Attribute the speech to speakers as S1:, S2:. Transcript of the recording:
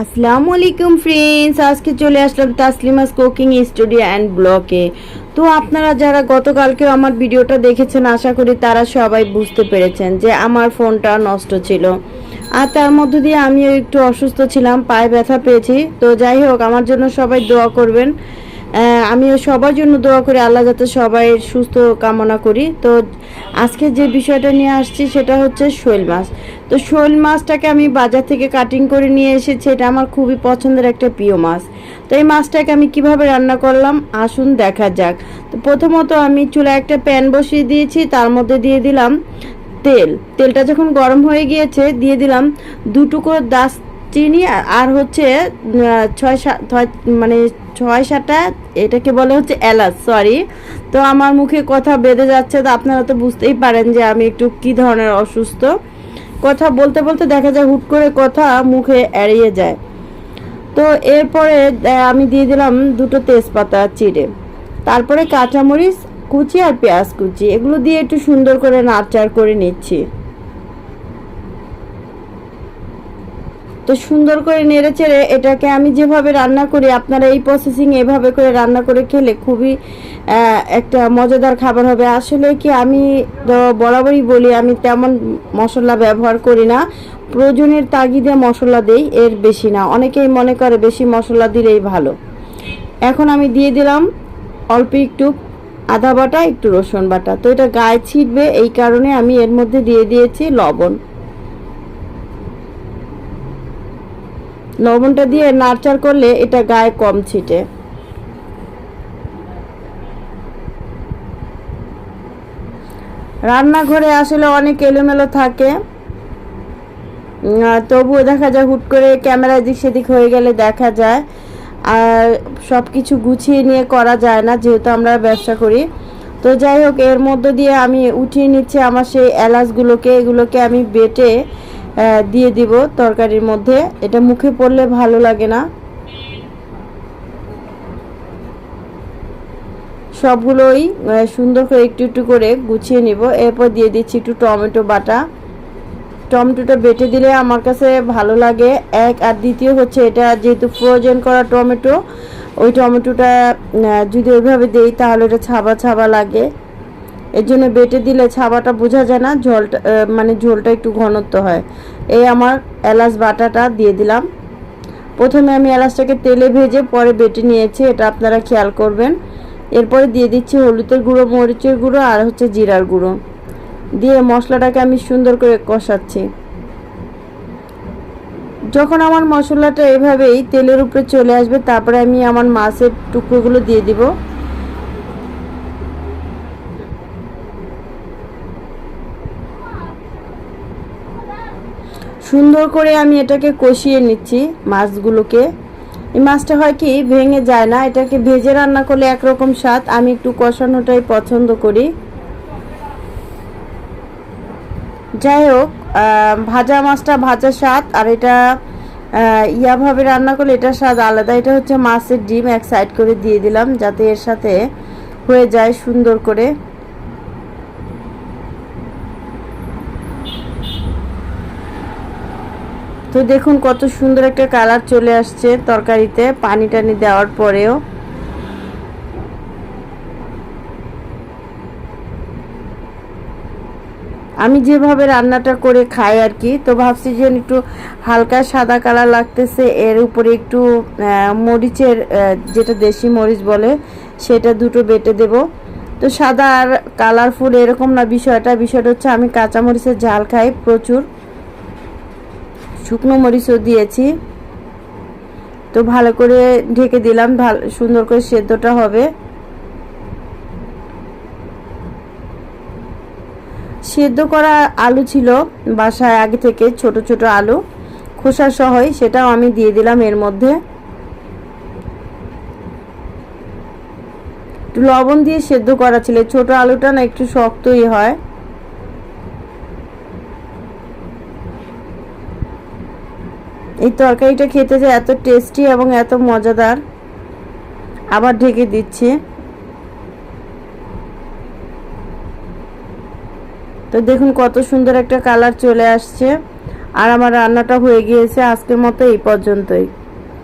S1: আসসালামু আলাইকুম ফ্রেন্ডস আজকে চলে আসলাম তাসলিমাস কুকিং স্টুডিও অ্যান্ড ব্লকে তো আপনারা যারা গতকালকে আমার ভিডিওটা দেখেছেন, আশা করি তারা সবাই বুঝতে পেরেছেন যে আমার ফোনটা নষ্ট ছিল। আর তার মধ্য দিয়ে আমিও একটু অসুস্থ ছিলাম, পায়ে ব্যথা পেয়েছি। তো যাই হোক, আমার জন্য সবাই দোয়া করবেন। আমিও সবার জন্য দোয়া করি, আল্লাহ যাতে সবাই সুস্থ কামনা করি। তো আজকে যে বিষয়টা নিয়ে আসছি, সেটা হচ্ছে শোল মাছ। তো শোল মাছটাকে আমি বাজার থেকে কাটিং করে নিয়ে এসেছি, এটা আমার খুবই পছন্দের একটা প্রিয় মাছ। তো এই মাছটাকে আমি কীভাবে রান্না করলাম, আসুন দেখা যাক। তো প্রথমত আমি চুলায় একটা প্যান বসিয়ে দিয়েছি, তার মধ্যে দিয়ে দিলাম তেল। তেলটা যখন গরম হয়ে গিয়েছে, দিয়ে দিলাম দুটুকো দাস চিনি আর- হচ্ছে ছয় সাত মানে ছয় সাতটা, এটাকে বলে হচ্ছে এলাচ সরি তো আমার মুখে কথা বেঁধে যাচ্ছে, তো আপনারা তো বুঝতেই পারেন যে আমি একটু কি ধরনের অসুস্থ। কথা বলতে বলতে দেখা যায় হুট করে কথা মুখে এড়িয়ে যায়। তো এরপরে আমি দিয়ে দিলাম দুটো তেজপাতা চিড়ে। তারপরে কাঁচামরিচ কুচি আর পেঁয়াজ কুচি। এগুলো দিয়ে একটু সুন্দর করে নাচার করে নিচ্ছি। তো সুন্দর করে নেড়ে চেড়ে এটাকে আমি যেভাবে রান্না করি, আপনারা এই প্রসেসিং এভাবে করে রান্না করে খেলে খুবই একটা মজাদার খাবার হবে। আসলে কি আমি তো বরাবরই বলি, আমি তেমন মশলা ব্যবহার করি না। প্রয়োজনের তাগিদে মশলা দেই, এর বেশি না। অনেকেই মনে করে বেশি মশলা দিলেই ভালো। এখন আমি দিয়ে দিলাম অল্প একটু আদা বাটা, একটু রসুন বাটা। তো এটা গায়ে ছিটবে, এই কারণে আমি এর মধ্যে দিয়ে দিয়েছি লবণ। লবণটা দিয়ে নাড়চাড় করলে এটা গায়ে কম ছিটে। রান্নাঘরে আসলে অনেক এলোমেলো থাকে। তবুও দেখা যায় হুট করে ক্যামেরা এদিক সেদিক হয়ে গেলে দেখা যায়। আর সব কিছু গুছিয়ে নিয়ে করা যায় না, যেহেতু আমরা ব্যবসা করি। তো যাই হোক, এর মধ্য দিয়ে আমি উঠিয়ে নিচ্ছি আমার সেই এলাচগুলোকে, এগুলোকে আমি বেটে দিয়ে দিব তরকারির মধ্যে। এটা মুখে পড়লে ভালো লাগে না। সবগুলোই সুন্দর করে একটু একটু করে গুছিয়ে নিব। এরপর দিয়ে দিচ্ছি একটু টমেটো বাটা। টমেটোটা বেটে দিলে আমার কাছে ভালো লাগে। এক আর দ্বিতীয় হচ্ছে এটা যেহেতু ফ্রোজেন করা টমেটো, ওই টমেটোটা যদি ওইভাবে দেই তাহলে এটা ছাবা ছাবা লাগে। এর জন্য বেটে দিলে ছাবাটা বোঝা যায় না, ঝোলটা মানে ঝোলটা একটু ঘনত্ব হয়। এই আমার এলাচ বাটাটা দিয়ে দিলাম। প্রথমে আমি এলাচটাকে তেলে ভেজে পরে বেটে নিয়েছি, এটা আপনারা খেয়াল করবেন। এরপরে দিয়ে দিচ্ছি হলুদের গুঁড়ো, মরিচের গুঁড়ো আর হচ্ছে জিরার গুঁড়ো। দিয়ে মশলাটাকে আমি সুন্দর করে কষাচ্ছি। যখন আমার মশলাটা এভাবেই তেলের উপরে চলে আসবে, তারপরে আমি আমার মাছের টুকরোগুলো দিয়ে দিব। সুন্দর করে আমি এটাকে কষিয়ে নিচ্ছি মাছগুলোকে। এই মাছটা হয় কি, ভেঙে যায় না, এটাকে ভেজে রান্না করলে একরকম স্বাদ, আমি একটু কষানোটাই পছন্দ করি। যাই হোক ভাজা মাছটা ভাজা স্বাদ, আর এটা ইয়াভাবে রান্না করলে এটা স্বাদ আলাদা। এটা হচ্ছে মাছের ডিম, এক সাইড করে দিয়ে দিলাম, যাতে এর সাথে হয়ে যায় সুন্দর করে। তো দেখুন কত সুন্দর একটা কালার চলে আসছে তরকারিতে পানি টানি দেওয়ার পরেও। আমি যেভাবে রান্নাটা করে খাই আর কি, তো ভাবছি যে একটু হালকা সাদা কালার লাগতেছে। এর উপরে একটু মরিচের যেটা দেশি মরিচ বলে, সেটা দুটো বেটে দেব। তো সাদা আর কালারফুল এরকম না বিষয়টা। বিষয়টা হচ্ছে আমি কাঁচামরিচের ঝাল খাই প্রচুর। শুকনো মরিচও দিয়েছি। তো ভালো করে ঢেকে দিলাম, ভালো, সুন্দর করে সেদ্ধটা হবে। সেদ্ধ করা আলু ছিল বাসায় আগে থেকে, ছোট ছোট আলু। খোসা সহই সেটাও আমি দিয়ে দিলাম এর মধ্যে। লবণ দিয়ে সেদ্ধ করা ছিল, ছোট আলুটা না একটু শক্তই হয়। এই তরকারিটা খেতে যে এত টেস্টি এবং এত মজাদার, আবার ঢেকে দিচ্ছি। তো দেখুন কত সুন্দর একটা কালার চলে আসছে। আর আমার রান্নাটা হয়ে গিয়েছে আজকের মতো এই পর্যন্তই।